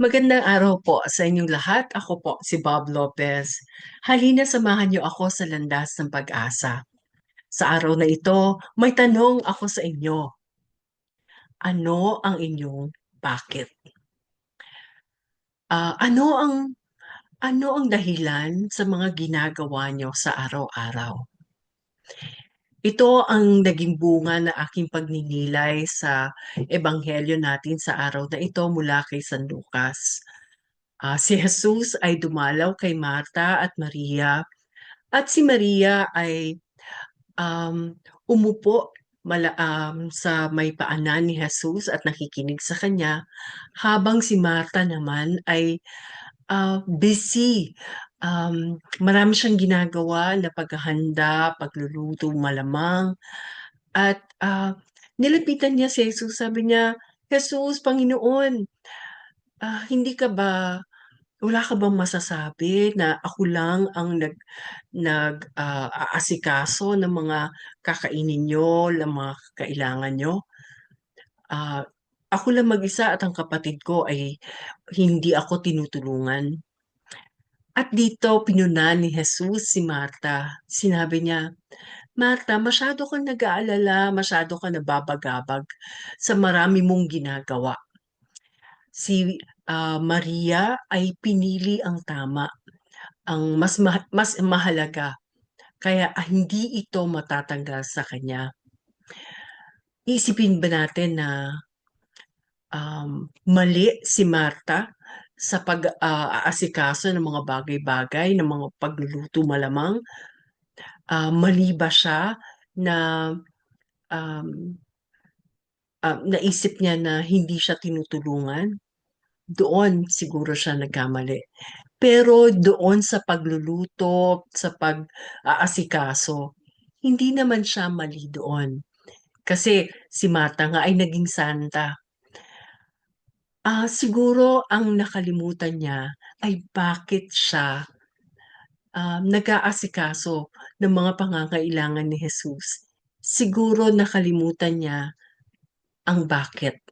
Magandang araw po sa inyong lahat. Ako po si Bob Lopez. Halina samahan niyo ako sa landas ng pag-asa. Sa araw na ito, may tanong ako sa inyo. Ano ang inyong bakit? Ah, ano ang ano ang dahilan sa mga ginagawa niyo sa araw-araw? Ito ang naging bunga na aking pagninilay sa ebanghelyo natin sa araw na ito mula kay San Lucas. Ah, si Jesus ay dumalaw kay Marta at Maria at si Maria ay um, umupo mala, um, sa may paanan ni Jesus at nakikinig sa kanya habang si Marta naman ay uh, busy. Um, marami siyang ginagawa na paghahanda, pagluluto malamang at uh, nilapitan niya si Jesus. Sabi niya, Jesus, Panginoon, uh, hindi ka ba wala ka bang masasabi na ako lang ang nag nag-aasikaso ah, ng mga kakainin niyo, ng mga kailangan niyo? Ah, ako lang mag-isa at ang kapatid ko ay hindi ako tinutulungan. At dito pinunan ni Jesus si Marta. Sinabi niya, Marta, masyado kang nag-aalala, masyado kang nababagabag sa marami mong ginagawa. Si uh, Maria ay pinili ang tama, ang mas ma- mas mahalaga. Kaya ah, hindi ito matatanggal sa kanya. Isipin ba natin na um, mali si Marta sa pag-aasikaso uh, ng mga bagay-bagay, ng mga pagluluto malamang? Uh, mali ba siya na um, uh, naisip niya na hindi siya tinutulungan? Doon siguro siya nagkamali. Pero doon sa pagluluto, sa pag-aasikaso, hindi naman siya mali doon. Kasi si Marta nga ay naging santa. Ah, siguro ang nakalimutan niya ay bakit siya um, nag-aasikaso ng mga pangangailangan ni Jesus. Siguro nakalimutan niya ang bakit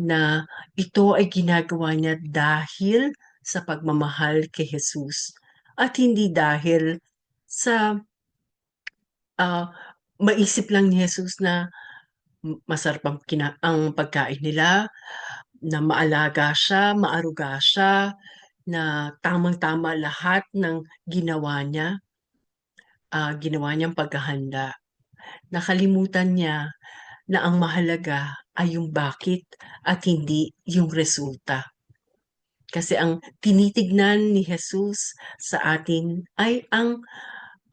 na ito ay ginagawa niya dahil sa pagmamahal kay Jesus at hindi dahil sa uh, maisip lang ni Jesus na masarap ang, kina- ang pagkain nila, na maalaga siya, maaruga siya, na tamang-tama lahat ng ginawa niya, uh, ginawa niyang paghahanda. Nakalimutan niya na ang mahalaga ay yung bakit at hindi yung resulta. Kasi ang tinitignan ni Jesus sa atin ay ang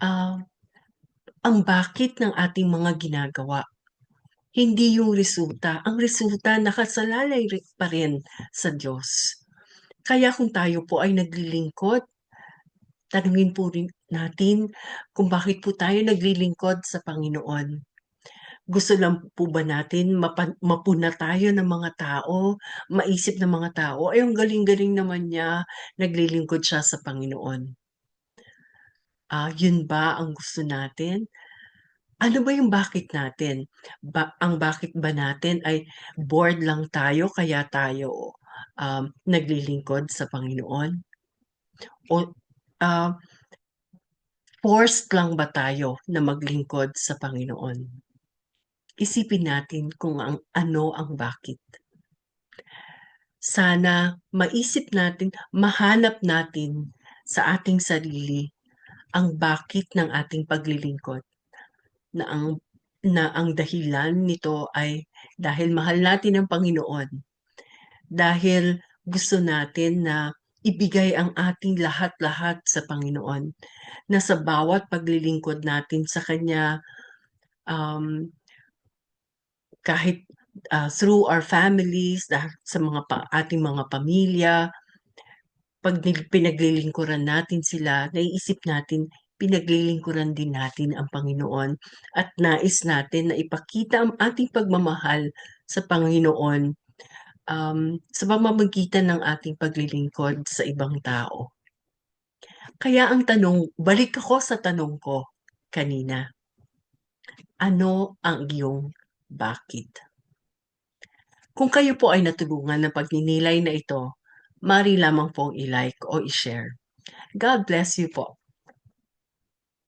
uh, ang bakit ng ating mga ginagawa. Hindi yung resulta. Ang resulta nakasalalay pa rin sa Diyos. Kaya kung tayo po ay naglilingkod, tanungin po rin natin kung bakit po tayo naglilingkod sa Panginoon. Gusto lang po ba natin mapa mapuna tayo ng mga tao, maisip ng mga tao, "Ay ang galing-galing naman niya, naglilingkod siya sa Panginoon." Ah, yun ba ang gusto natin? Ano ba yung bakit natin? Ba ang bakit ba natin ay bored lang tayo kaya tayo, um, naglilingkod sa Panginoon? O, ah, forced lang ba tayo na maglingkod sa Panginoon? isipin natin kung ang ano ang bakit. Sana maisip natin, mahanap natin sa ating sarili ang bakit ng ating paglilingkod na ang na ang dahilan nito ay dahil mahal natin ang Panginoon. Dahil gusto natin na ibigay ang ating lahat-lahat sa Panginoon. Na sa bawat paglilingkod natin sa Kanya, um, kahit uh, through our families, dahil sa mga pa, ating mga pamilya, pag pinaglilingkuran natin sila, naiisip natin, pinaglilingkuran din natin ang Panginoon at nais natin na ipakita ang ating pagmamahal sa Panginoon um, sa pamamagitan ng ating paglilingkod sa ibang tao. Kaya ang tanong, balik ako sa tanong ko kanina. Ano ang iyong bakit. Kung kayo po ay natulungan ng pagninilay na ito, maaari lamang pong i-like o i-share. God bless you po.